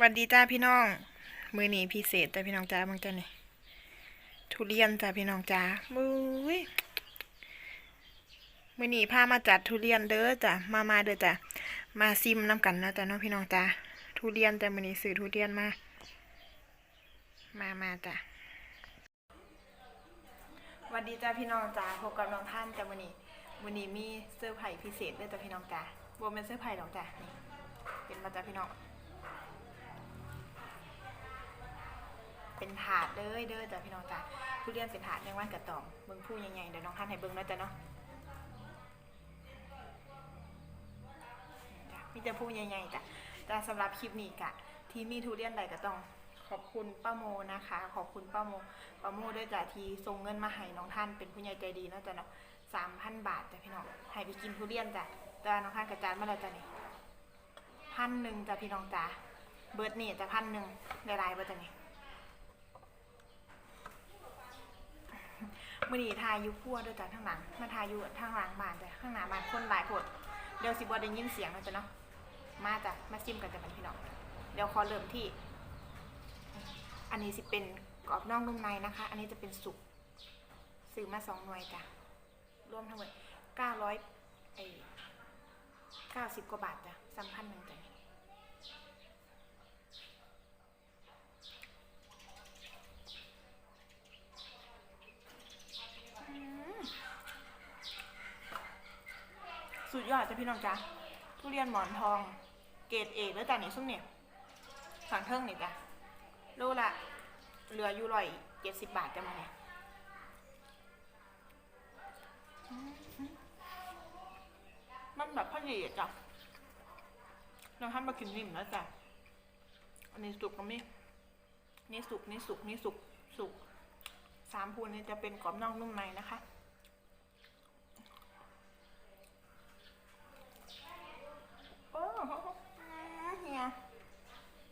วัสดีจ้าพี่น้อง มือหนีพิเศษจ้าพี่น้องจ้าบางจ้านี่ทุเรียนจ้าพี่น้องจ้ามุ้ยมือหนี้พามาจัดทุเรียนเด้อจ้ะมามาเด้อจ้ะมาซิมน้ำกันนะจ้ะเน้องพี่น้องจ้าทุเรียนจ้ะมือหนี้ซื้อทุเรียนมา มามาจ้ะวัสดีจ้าพี่น้องจ้าพบกับน้องท่านจ้ะมือหนีมือหนีมีเสื้อร์ไผ่พิเศษเด้อจ้ะพี่น้องจ้าบวเป็นเสื้อไผ่หรอกจ้ะนี่เป็นมาจ้ะพี่น้อง เป็นถาดเด้อเด้อจ้ะพี่น้องจ้ะทุเรียนเป็นถาดแมงวันกระตองเบิ่งผู้ใหญ่ๆเดี๋ยวน้องท่านให้เบิ่งเนาะจ้ะเนาะจะมีแต่ผู้ใหญ่ๆจ้ะแต่สำหรับคลิปนี้กะ ที่มีทุเรียนใดก็ต้องขอบคุณป้าโมนะคะ ขอบคุณป้าโมป้าโมด้วยจ้ะที่ส่งเงินมาให้น้องท่านเป็นผู้ใหญ่ใจดีเนาะจ้ะเนาะสามพันบาทจ้ะพี่น้องให้ไปกินทุเรียนจ้ะแต่น้องท่านกระจายมาแล้วจ้ะนี่พันหนึ่งจ้ะพี่น้องจ้ะเบิร์ดนี่จะพันหนึ่งได้รายบ่จ้ะนี่ มื่อนี้ทายยุพั่วด้วยจ้ะข้างหลัง มาทายอยู่ข้างหลังบานจ้ะข้างหน้าบานคนหลายโพดเดี๋ยวสิบอได้ยินเสียงนะจ๊ะเนาะ มาจ้ะ มาซิมกันจ้ะเป็นพี่น้อง เดี๋ยวขอเริ่มที่ อันนี้สิเป็นกรอบนอกนุ่มในนะคะ อันนี้จะเป็นสุกซื้อมาสองหน่วยจ้ะ รวมทั้งหมดเก้าร้อยไอเก้าสิบกว่าบาทจ้ะสามพันหนึ่งจ้ะ สุด ยอดจ้ะพี่น้องจ้ะทุเรียนหมอนทอง เกรดเอกแล้วจ้ะนี่ซุ้มเนี่ยสั่งเทิงนี่จ้ะโลละเหลืออยู่ร้อยเจ็ดสิบบาทจ้ะมาเนี่ยมันแบบพอดีจ้ะน้องท่านมากินนิ่มแล้วจ้ะอันนี้สุกก็มีนี่สุกนี่สุกนี่สุกสุกสามพูนนี้จะเป็นกรอบนอกนุ่มในนะคะ โอ้โหเฮีย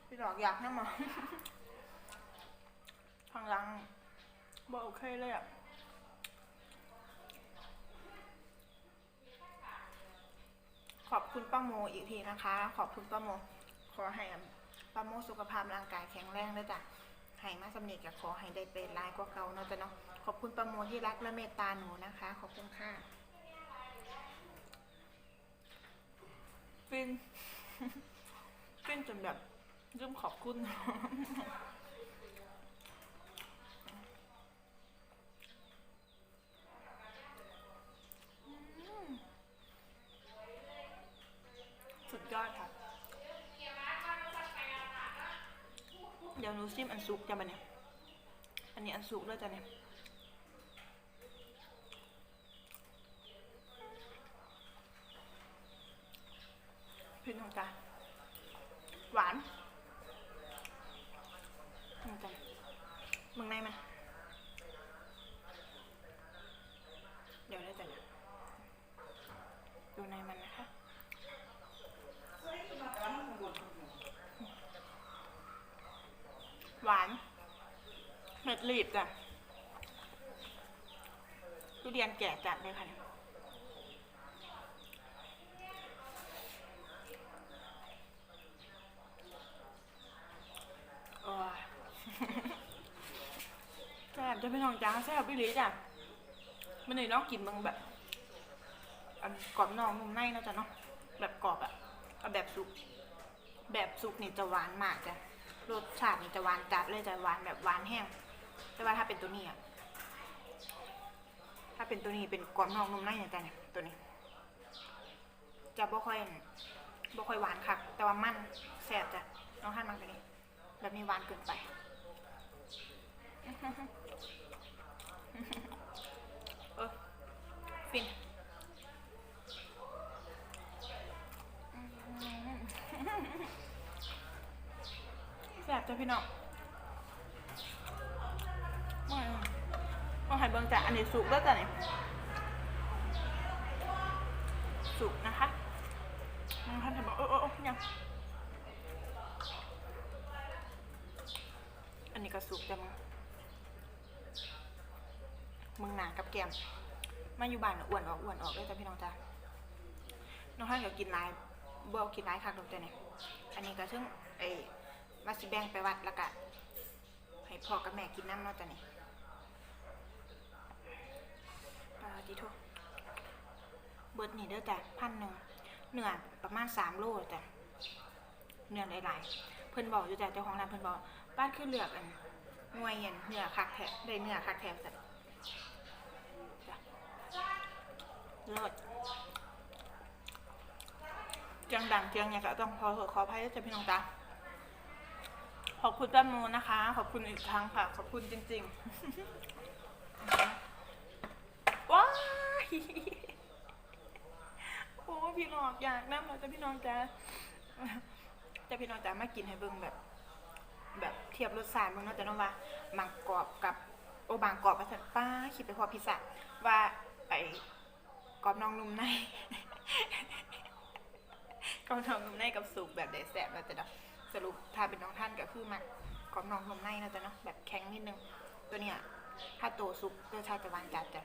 พี่ดอกอยาก นะมาทางลังบโอเคเลยอะขอบคุณป้าโมอีกทีนะคะ ขอบคุณป้าโม ขอให้ป้าโมสุขภาพร่างกายแข็งแรงด้วยจ้ะให้มาสำเนีกับขอให้ได้เป็นร้ายกว่าเก่าเนาะจ้ะเนาะขอบคุณป้าโมที่รักและเมตตาหนูนะคะ ขอบคุณค่ะฟินฟินจนแบบ ลืมขอบคุณ สุดยอดค่ะ เดี๋ยวหนูซิมอันสุกจะมาเนี่ย อันนี้อันสุกด้วยจ้ะเนี่ยพินของจ้าหวานจ้ะมึงในมันเดี๋ยวได้จ้ะเนี่ยดูในมันนะคะ หวานเม็ดรีบจ้ะทุเรียนแก่จัดเลยค่ะเนี่ยโอ้ยแซ่บจะเป็นของจ้าแซ่บพี่ลีจ้ะมันนี่น้องกินมึงแบบ อันกรอบนอกนุ่มในเนาะจ้ะเนาะแบบกรอบอะแบบสุก แบบสุกนี่จะหวานมากจ้ะ รสชาตินี่จะหวานจัดเลยจะหวานแบบหวานแห้ง แต่ว่าถ้าเป็นตัวนี้อะถ้าเป็นตัวนี้เป็นกรอบนอกนุ่มในอย่างแต่เนี่ยตัวนี้ จะบ่ค่อยบ่ค่อยหวานค่ะแต่ว่ามันแซ่บจ้ะน้องท่านมากตัวนี้แบบนี้หวานเกินไป เออฟิน แซ่ บจ้ะพี่น้องไม่ต้องให้เบิ่งจ้ะอันนี้สุกแล้วจ้ะนี่สุกนะคะน้องท่านจะบอกเออเออยังอันนี้ก็สุกแต่มึงมึงหนากับแกมมาอยู่บ้านอ้วนออกอ้วนออกเลยจ้ะพี่น้องจ้าน้องท่านก็กินหลายบ่เอากินหลายคักดอกจ้ะเนี่ยอันนี้ก็ซึ่งไอ้ มาสิแบ่งไปวัดแล้วก็ให้พ่อกับแม่กินน้ำเนาะจ้ะนี่ปลาดิโทเบิดนี่เด้อจ้ะพันหนึ่งเนื้อประมาณสามโลจ้ะเนื้อหลายๆเพิ่นบอกอยู่จ้ะเจ้าของร้านเพิ่นบอกบ้านคือเลือกอันหน่วยเย็นเนื้อคักแท้ได้เนื้อคักแท้จ้ะเลิศเจียงดังเจียงเนี่ยก็ต้องขอขออภัยด้วยจ้ะพี่น้องจ้ะ ขอบคุณป้นมูนะคะ ขอบคุณอีกครั้งค่ะ ขอบคุณจริงๆ ว้ายโอ้พี่น้องอยากนั่งเราจะพี่น้องจ้าจะพี่น้องจ้ามากินให้เบิ่งแบบ แบบเทียบรสชาติเบิ่งเนาะจ้ะเน้องว่าบางกรอบกับโอบางกรอบมาสันป้าคิดไปพอพิซซ่าว่าไอ้กรอบน้องนุ่มในกรอบนองนุ่มในกับสุกแบบไดแสบเราจะเนาะ สรุปถ้าเป็นน้องท่านก็คือมักกรอบนองนมในนะจ๊ะเนาะแบบแข็งนิดนึง ตัวเนี้ยถ้าโตซุปรสชาติวานจัดจ้ะ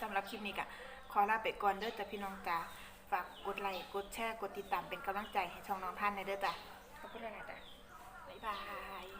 สำหรับคลิปนี้ก็ขอลาไปก่อนเด้อจ้ะพี่น้องจ้าฝากกดไลค์กดแชร์กดติดตามเป็นกำลังใจให้ช่องน้องท่านในเด้อจ้ะขอบคุณเลยนะจ้ะบ๊ายบาย